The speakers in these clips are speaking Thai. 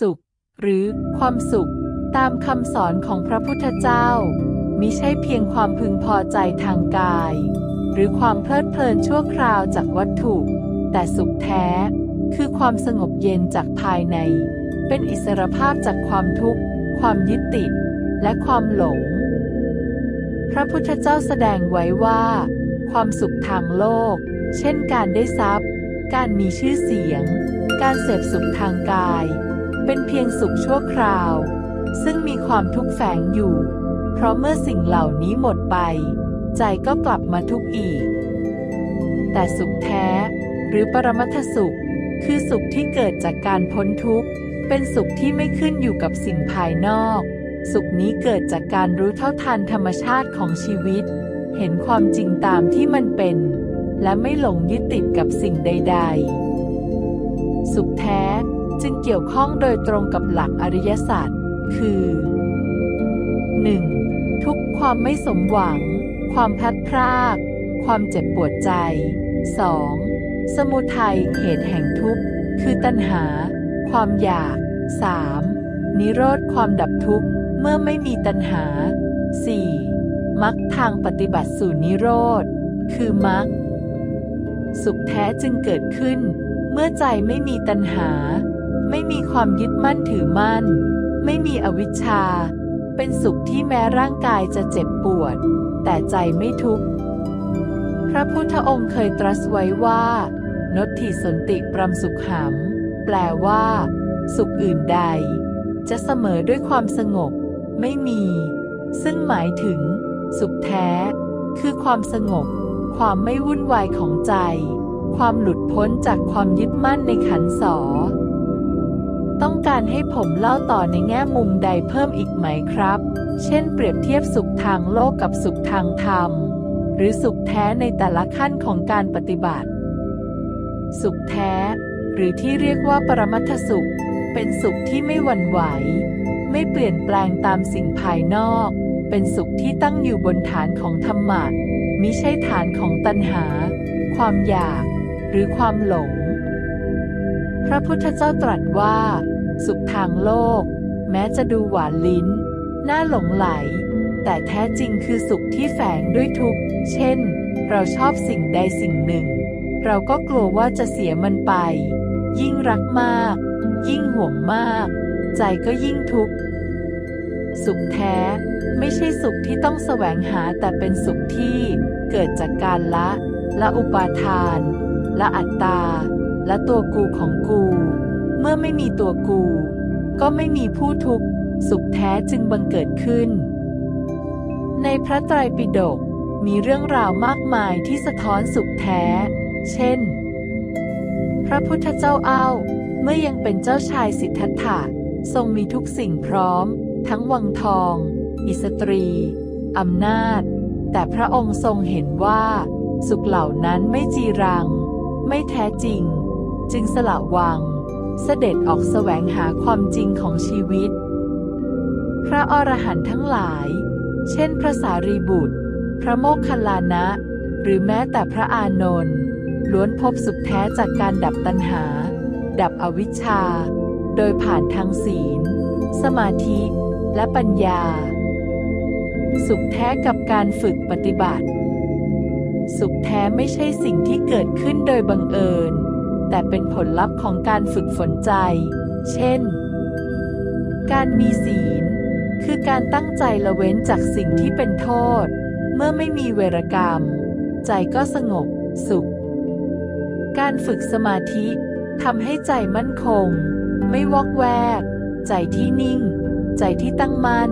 สุข หรือความสุข ตามคำสอนของพระพุทธเจ้า มิใช่เพียงความพึงพอใจทางกาย หรือความเพลิดเพลินชั่วคราวจากวัตถุ แต่สุขแท้ คือความสงบเย็นจากภายใน เป็นอิสรภาพจากความทุกข์ ความยึดติด และความหลง พระพุทธเจ้าแสดงไว้ว่า ความสุขทางโลก เช่นการได้ทรัพย์ การมีชื่อเสียง การเสพสุขทางกาย เป็นเพียงสุขชั่วคราว ซึ่งมีความทุกข์แฝงอยู่ เพราะเมื่อสิ่งเหล่านี้หมดไป ใจก็กลับมาทุกข์อีก แต่สุขแท้ หรือปรมัตถสุข คือสุขที่เกิดจากการพ้นทุกข์ เป็นสุขที่ไม่ขึ้นอยู่กับสิ่งภายนอก สุขนี้เกิดจากการรู้เท่าทันธรรมชาติของชีวิต เห็นความจริงตามที่มันเป็น และไม่หลงยึดติดกับสิ่งใด ๆ สุขแท้ จึงเกี่ยวข้องโดยตรงกับหลักอริยศาสัจคือ 1. ทุกความไม่สมหวัง ความพลัดพราก ความเจ็บปวดใจ 2. สมุทัยเหตุแห่งทุกข์ คือตัณหา ความอยาก 3. นิโรธความดับทุกข์เมื่อไม่มีตัณหา 4. มรรคทางปฏิบัติสู่นิโรธ คือมรรคสุขแท้จึงเกิดขึ้น เมื่อใจไม่มีตัณหา ไม่มีความยึดมั่นถือมั่น ไม่มีอวิชชา เป็นสุขที่แม้ร่างกายจะเจ็บปวด แต่ใจไม่ทุกข์ พระพุทธองค์เคยตรัสไว้ว่านตถิสนติปรมสุขหามแปลว่า สุขอื่นใด จะเสมอด้วยความสงบ ไม่มี ซึ่งหมายถึง สุขแท้ คือความสงบ ความไม่วุ่นวายของใจ ความหลุดพ้นจากความยึดมั่นในขันธ์สอง ให้ผมเล่าต่อในแง่มุมใดเพิ่มอีกไหมครับ เช่นเปรียบเทียบสุขทางโลกกับสุขทางธรรม หรือสุขแท้ในแต่ละขั้นของการปฏิบัติ สุขแท้ หรือที่เรียกว่าปรมัตถสุข เป็นสุขที่ไม่หวั่นไหว ไม่เปลี่ยนแปลงตามสิ่งภายนอก เป็นสุขที่ตั้งอยู่บนฐานของธรรมะมิใช่ฐานของตัณหา ความอยาก หรือความหลง พระพุทธเจ้าตรัสว่า สุขทางโลก แม้จะดูหวานลิ้น น่าหลงไหล แต่แท้จริงคือสุขที่แฝงด้วยทุกข์ เช่น เราชอบสิ่งใดสิ่งหนึ่ง เราก็กลัวว่าจะเสียมันไป ยิ่งรักมาก ยิ่งห่วงมาก ใจก็ยิ่งทุกข์ สุขแท้ ไม่ใช่สุขที่ต้องแสวงหาแต่เป็นสุขที่เกิดจากการละ ละอุปาทาน ละอัตตา และตัวกูของกู เมื่อไม่มีตัวกู ก็ไม่มีผู้ทุกข์สุขแท้จึงบังเกิดขึ้น ในพระไตรปิฎกมีเรื่องราวมากมายที่สะท้อนสุขแท้ เช่น พระพุทธเจ้าเอ้าเมื่อยังเป็นเจ้าชายสิทธัตถะทรงมีทุกสิ่งพร้อม ทั้งวังทอง อิสตรี อำนาจ แต่พระองค์ทรงเห็นว่า สุขเหล่านั้นไม่จีรัง ไม่แท้จริง จึงสละวัง เสด็จออกแสวงหาความจริงของชีวิต พระอรหันต์ทั้งหลาย เช่นพระสารีบุตร พระโมคคัลลานะ หรือแม้แต่พระอานนท์ล้วนพบสุขแท้จากการดับตัณหา ดับอวิชชา โดยผ่านทางศีล สมาธิ และปัญญา สุขแท้กับการฝึกปฏิบัติ สุขแท้ไม่ใช่สิ่งที่เกิดขึ้นโดยบังเอิญ แต่เป็นผลลัพธ์ของการฝึกฝนใจ เช่น การมีศีล คือการตั้งใจละเว้นจากสิ่งที่เป็นโทษ เมื่อไม่มีเวรกรรม ใจก็สงบ สุข การฝึกสมาธิทำให้ใจมั่นคง ไม่วอกแวก ใจที่นิ่ง ใจที่ตั้งมั่น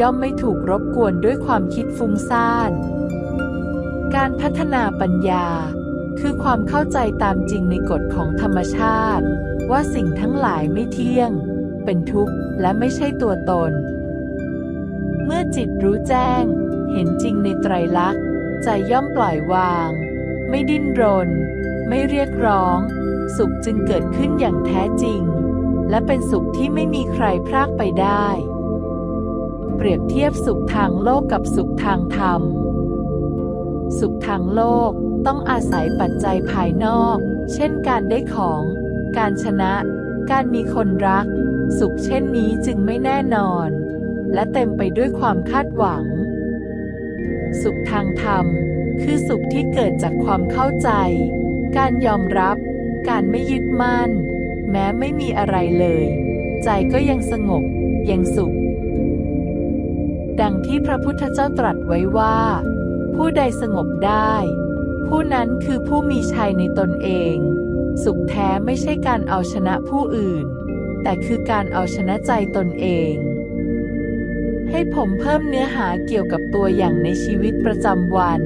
ย่อมไม่ถูกรบกวนด้วยความคิดฟุ้งซ่าน การพัฒนาปัญญา คือความเข้าใจตามจริงในกฎของธรรมชาติ ว่าสิ่งทั้งหลายไม่เที่ยง เป็นทุกข์และไม่ใช่ตัวตน เมื่อจิตรู้แจ้ง เห็นจริงในไตรลักษณ์ใจย่อมปล่อยวาง ไม่ดิ้นรน ไม่เรียกร้อง สุขจึงเกิดขึ้นอย่างแท้จริง และเป็นสุขที่ไม่มีใครพรากไปได้ เปรียบเทียบสุขทางโลกกับสุขทางธรรม สุขทางโลก ต้องอาศัยปัจจัยภายนอก เช่นการได้ของ การชนะ การมีคนรัก สุขเช่นนี้จึงไม่แน่นอน และเต็มไปด้วยความคาดหวัง สุขทางธรรม คือสุขที่เกิดจากความเข้าใจ การยอมรับ การไม่ยึดมั่น แม้ไม่มีอะไรเลย ใจก็ยังสงบ ยังสุข ดังที่พระพุทธเจ้าตรัสไว้ว่า ผู้ใดสงบได้ ผู้นั้นคือผู้มีชัยในตนเอง สุขแท้ไม่ใช่การเอาชนะผู้อื่น แต่คือการเอาชนะใจตนเอง ให้ผมเพิ่มเนื้อหาเกี่ยวกับตัวอย่างในชีวิตประจำวัน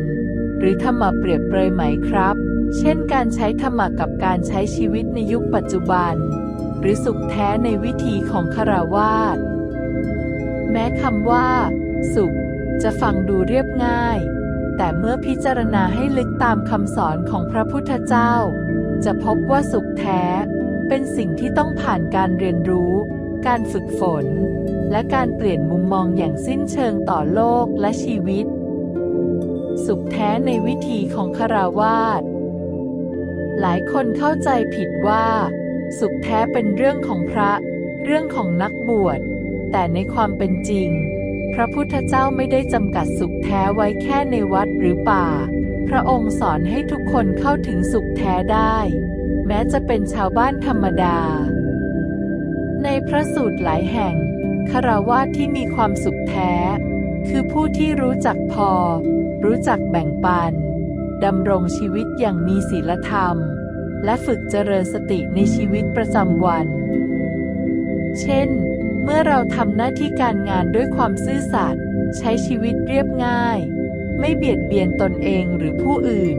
หรือธรรมะเปรียบเปรยไหมครับ เช่นการใช้ธรรมะกับการใช้ชีวิตในยุคปัจจุบัน หรือสุขแท้ในวิธีของคาราวาสแม้คำว่า สุข จะฟังดูเรียบง่าย แต่เมื่อพิจารณาให้ลึกตามคำสอนของพระพุทธเจ้า จะพบว่าสุขแท้ เป็นสิ่งที่ต้องผ่านการเรียนรู้ การฝึกฝน และการเปลี่ยนมุมมองอย่างสิ้นเชิงต่อโลกและชีวิต สุขแท้ในวิธีของคาราวาสหลายคนเข้าใจผิดว่า สุขแท้เป็นเรื่องของพระ เรื่องของนักบวช แต่ในความเป็นจริง พระพุทธเจ้าไม่ได้จำกัดสุขแท้ไว้แค่ในวัดหรือป่า พระองค์สอนให้ทุกคนเข้าถึงสุขแท้ได้ แม้จะเป็นชาวบ้านธรรมดา ในพระสูตรหลายแห่งคารวาที่มีความสุขแท้ คือผู้ที่รู้จักพอ รู้จักแบ่งปันดำรงชีวิตอย่างมีศีลธรรม และฝึกเจริญสติในชีวิตประจำวัน เช่น เมื่อเราทำหน้าที่การงานด้วยความซื่อสัตย์ใช้ชีวิตเรียบง่าย ไม่เบียดเบียนตนเองหรือผู้อื่น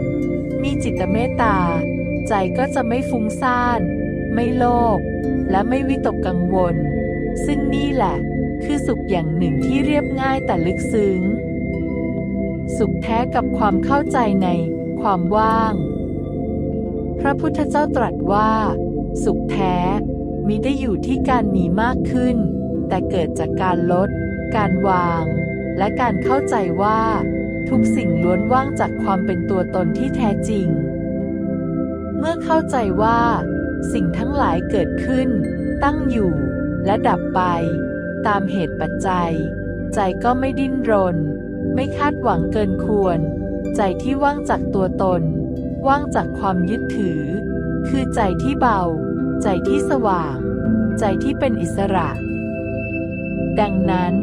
มีจิตเมตตา ใจก็จะไม่ฟุ้งซ่าน ไม่โลภและไม่วิตกกังวล ซึ่งนี่แหละ คือสุขอย่างหนึ่งที่เรียบง่ายแต่ลึกซึ้ง สุขแท้กับความเข้าใจในความว่าง พระพุทธเจ้าตรัสว่า สุขแท้มิได้อยู่ที่การมีมากขึ้น แต่เกิดจากการลด การวาง และการเข้าใจว่า ทุกสิ่งล้วนว่างจากความเป็นตัวตนที่แท้จริง เมื่อเข้าใจว่า สิ่งทั้งหลายเกิดขึ้น ตั้งอยู่ และดับไป ตามเหตุปัจจัย ใจก็ไม่ดิ้นรน ไม่คาดหวังเกินควร ใจที่ว่างจากตัวตน ว่างจากความยึดถือ คือใจที่เบา ใจที่สว่าง ใจที่เป็นอิสระ ดังนั้น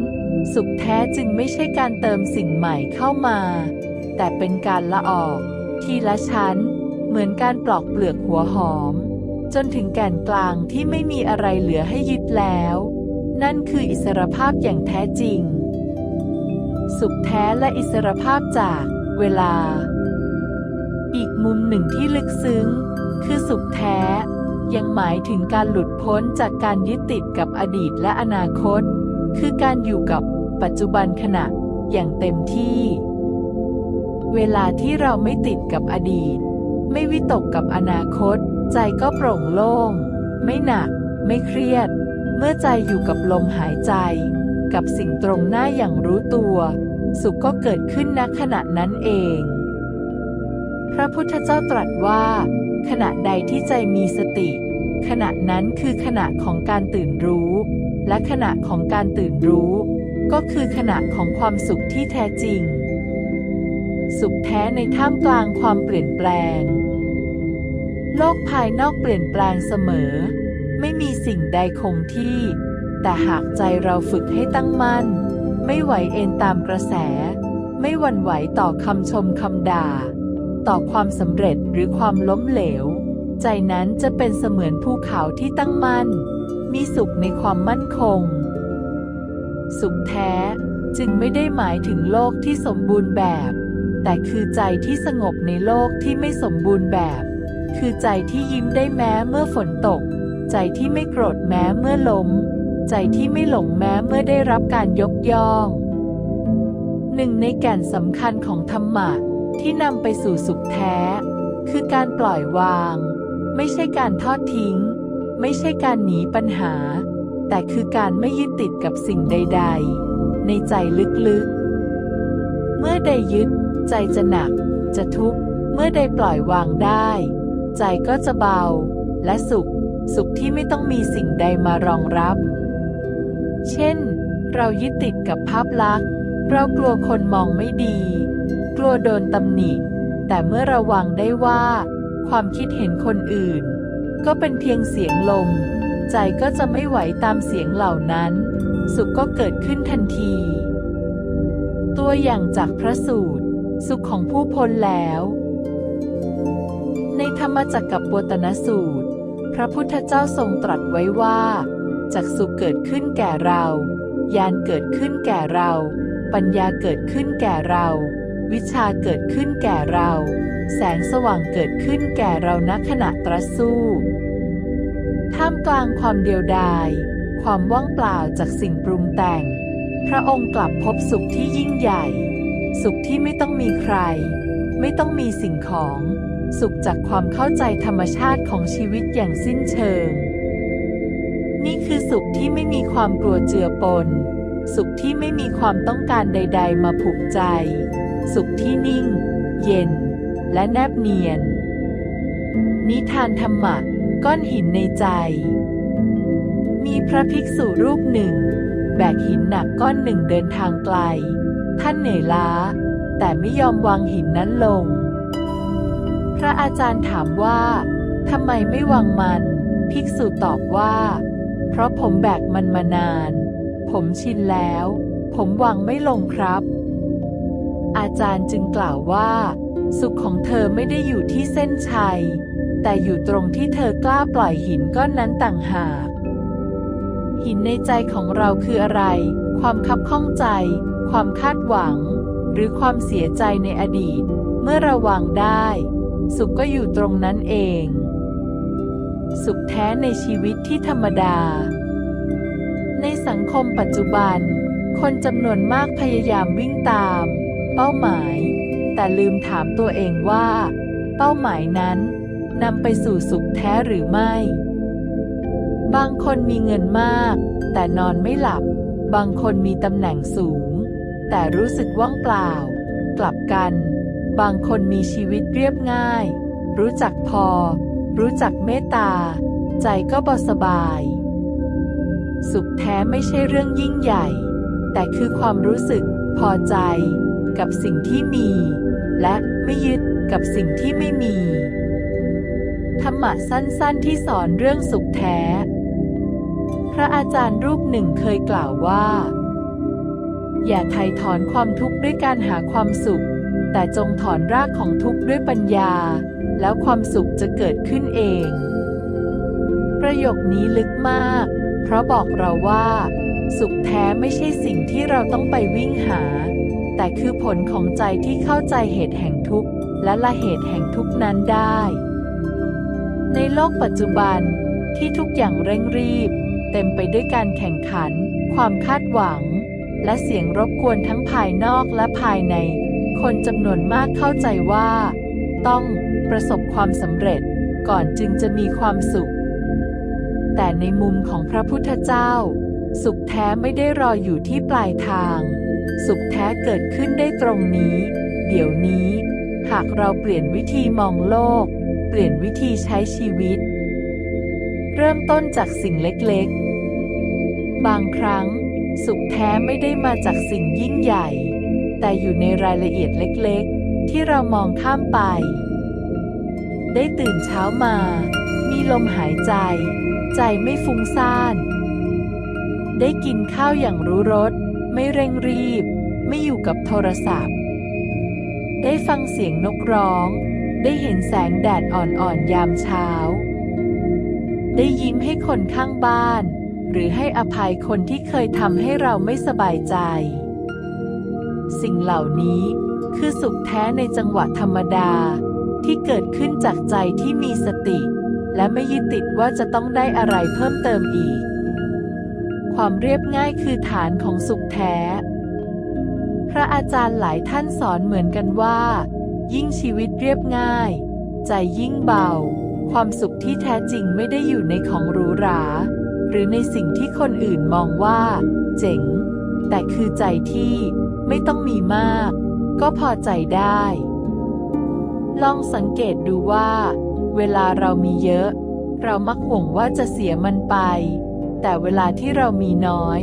สุขแท้จึงไม่ใช่การเติมสิ่งใหม่เข้ามา แต่เป็นการละออก ทีละชั้น เหมือนการปลอกเปลือกหัวหอม จนถึงแก่นกลางที่ไม่มีอะไรเหลือให้ยึดแล้ว นั่นคืออิสรภาพอย่างแท้จริง สุขแท้และอิสรภาพจากเวลา อีกมุมหนึ่งที่ลึกซึ้ง คือสุขแท้ยังหมายถึงการหลุดพ้นจากการยึดติดกับอดีตและอนาคต คือการอยู่กับปัจจุบันขณะอย่างเต็มที่ เวลาที่เราไม่ติดกับอดีต ไม่วิตกกับอนาคต ใจก็โปร่งโล่ง ไม่หนัก ไม่เครียด เมื่อใจอยู่กับลมหายใจ กับสิ่งตรงหน้าอย่างรู้ตัว สุขก็เกิดขึ้นณขณะนั้นเอง พระพุทธเจ้าตรัสว่า ขณะใดที่ใจมีสติ ขณะนั้นคือขณะของการตื่นรู้ และขณะของการตื่นรู้ ก็คือขณะของความสุขที่แท้จริง สุขแท้ในท่ามกลางความเปลี่ยนแปลง โลกภายนอกเปลี่ยนแปลงเสมอ ไม่มีสิ่งใดคงที่ แต่หากใจเราฝึกให้ตั้งมั่น ไม่ไหวเอ็นตามกระแส ไม่หวั่นไหวต่อคำชมคำด่า ต่อความสำเร็จหรือความล้มเหลว ใจนั้นจะเป็นเสมือนภูเขาที่ตั้งมั่น มีสุขในความมั่นคง สุขแท้จึงไม่ได้หมายถึงโลกที่สมบูรณ์แบบ แต่คือใจที่สงบในโลกที่ไม่สมบูรณ์แบบ คือใจที่ยิ้มได้แม้เมื่อฝนตก ใจที่ไม่โกรธแม้เมื่อล้ม ใจที่ไม่หลงแม้เมื่อได้รับการยกย่อง หนึ่งในแก่นสำคัญของธรรมะที่นำไปสู่สุขแท้ คือการปล่อยวาง ไม่ใช่การทอดทิ้ง ไม่ใช่การหนีปัญหา แต่คือการไม่ยึดติดกับสิ่งใด ๆ ในใจลึกๆ เมื่อใดยึด ใจจะหนัก จะทุกข์ เมื่อใดปล่อยวางได้ ใจก็จะเบา และสุข สุขที่ไม่ต้องมีสิ่งใดมารองรับ เช่น เรายึดติดกับภาพลักษณ์ เรากลัวคนมองไม่ดี กลัวโดนตำหนิ แต่เมื่อระวังได้ว่า ความคิดเห็นคนอื่น ก็เป็นเพียงเสียงลม ใจก็จะไม่ไหวตามเสียงเหล่านั้น สุขก็เกิดขึ้นทันที ตัวอย่างจากพระสูตร สุขของผู้พ้นแล้ว ในธรรมจักรกับปวตนสูตร พระพุทธเจ้าทรงตรัสไว้ว่าจักสุขเกิดขึ้นแก่เรา ญาณเกิดขึ้นแก่เรา ปัญญาเกิดขึ้นแก่เรา วิชาเกิดขึ้นแก่เรา แสงสว่างเกิดขึ้นแก่เราณขณะตรัสสู้ ท่ามกลางความเดียวดาย ความว่างเปล่าจากสิ่งปรุงแต่ง พระองค์กลับพบสุขที่ยิ่งใหญ่ สุขที่ไม่ต้องมีใคร ไม่ต้องมีสิ่งของ สุขจากความเข้าใจธรรมชาติของชีวิตอย่างสิ้นเชิง นี่คือสุขที่ไม่มีความกลัวเจือปน สุขที่ไม่มีความต้องการใด ๆ มาผูกใจ สุขที่นิ่ง เย็น และแนบเนียน นิทานธรรมะ ก้อนหินในใจ มีพระภิกษุรูปหนึ่ง แบกหินหนักก้อนหนึ่งเดินทางไกล ท่านเหนื่อยล้า แต่ไม่ยอมวางหินนั้นลง พระอาจารย์ถามว่าทำไมไม่วางมัน ภิกษุตอบว่า เพราะผมแบกมันมานาน ผมชินแล้ว ผมวางไม่ลงครับอาจารย์จึงกล่าวว่า สุขของเธอไม่ได้อยู่ที่เส้นชัย แต่อยู่ตรงที่เธอกล้าปล่อยหินก้อนนั้นต่างหาก หินในใจของเราคืออะไร ความคับข้องใจ ความคาดหวัง หรือความเสียใจในอดีต เมื่อระวังได้ สุขก็อยู่ตรงนั้นเอง สุขแท้ในชีวิตที่ธรรมดา ในสังคมปัจจุบัน คนจำนวนมากพยายามวิ่งตาม เป้าหมาย แต่ลืมถามตัวเองว่า เป้าหมายนั้นนำไปสู่สุขแท้หรือไม่ บางคนมีเงินมาก แต่นอนไม่หลับ บางคนมีตำแหน่งสูง แต่รู้สึกว่างเปล่า กลับกัน บางคนมีชีวิตเรียบง่าย รู้จักพอ รู้จักเมตตา ใจก็บสบาย สุขแท้ไม่ใช่เรื่องยิ่งใหญ่ แต่คือความรู้สึกพอใจ กับสิ่งที่มี และไม่ยึดกับสิ่งที่ไม่มี ธรรมะสั้นๆที่สอนเรื่องสุขแท้ พระอาจารย์รูปหนึ่งเคยกล่าวว่า อย่าไถ่ถอนความทุกข์ด้วยการหาความสุข แต่จงถอนรากของทุกข์ด้วยปัญญา แล้วความสุขจะเกิดขึ้นเอง ประโยคนี้ลึกมาก เพราะบอกเราว่า สุขแท้ไม่ใช่สิ่งที่เราต้องไปวิ่งหา แต่คือผลของใจที่เข้าใจเหตุแห่งทุกข์ และละเหตุแห่งทุกข์นั้นได้ ในโลกปัจจุบันที่ทุกอย่างเร่งรีบ เต็มไปด้วยการแข่งขัน ความคาดหวัง และเสียงรบกวนทั้งภายนอกและภายใน คนจำนวนมากเข้าใจว่า ต้องประสบความสำเร็จก่อนจึงจะมีความสุข แต่ในมุมของพระพุทธเจ้า สุขแท้ไม่ได้รออยู่ที่ปลายทาง สุขแท้เกิดขึ้นได้ตรงนี้ เดี๋ยวนี้ หากเราเปลี่ยนวิธีมองโลก เปลี่ยนวิธีใช้ชีวิต เริ่มต้นจากสิ่งเล็กๆ บางครั้ง สุขแท้ไม่ได้มาจากสิ่งยิ่งใหญ่ แต่อยู่ในรายละเอียดเล็กๆ ที่เรามองข้ามไป ได้ตื่นเช้ามา มีลมหายใจ ใจไม่ฟุ้งซ่าน ได้กินข้าวอย่างรู้รส ไม่เร่งรีบ ไม่อยู่กับโทรศัพท์ ได้ฟังเสียงนกร้อง ได้เห็นแสงแดดอ่อนๆยามเช้า ได้ยิ้มให้คนข้างบ้าน หรือให้อภัยคนที่เคยทำให้เราไม่สบายใจ สิ่งเหล่านี้คือสุขแท้ในจังหวะธรรมดาที่เกิดขึ้นจากใจที่มีสติ และไม่ยึดติดว่าจะต้องได้อะไรเพิ่มเติมอีก ความเรียบง่ายคือฐานของสุขแท้ พระอาจารย์หลายท่านสอนเหมือนกันว่า ยิ่งชีวิตเรียบง่าย ใจยิ่งเบา ความสุขที่แท้จริงไม่ได้อยู่ในของหรูหรา หรือในสิ่งที่คนอื่นมองว่า เจ๋ง แต่คือใจที่ไม่ต้องมีมาก ก็พอใจได้ ลองสังเกตดูว่า เวลาเรามีเยอะ เรามักห่วงว่าจะเสียมันไป แต่เวลาที่เรามีน้อย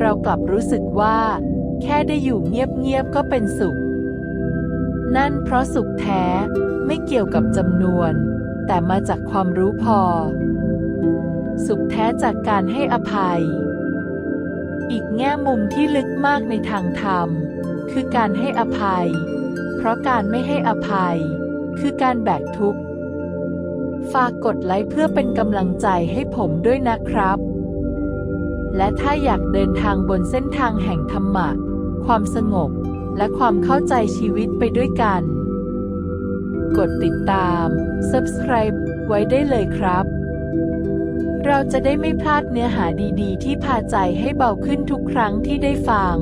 เรากลับรู้สึกว่า แค่ได้อยู่เงียบๆก็เป็นสุข นั่นเพราะสุขแท้ไม่เกี่ยวกับจำนวน แต่มาจากความรู้พอ สุขแท้จากการให้อภัย อีกแง่มุมที่ลึกมากในทางธรรม คือการให้อภัย เพราะการไม่ให้อภัย คือการแบกทุกข์ฝากกดไลค์เพื่อเป็นกำลังใจให้ผมด้วยนะครับ และถ้าอยากเดินทางบนเส้นทางแห่งธรรมะ ความสงบ และความเข้าใจชีวิตไปด้วยกัน กดติดตาม subscribe ไว้ได้เลยครับ เราจะได้ไม่พลาดเนื้อหาดีๆ ที่พาใจให้เบาขึ้นทุกครั้งที่ได้ฟัง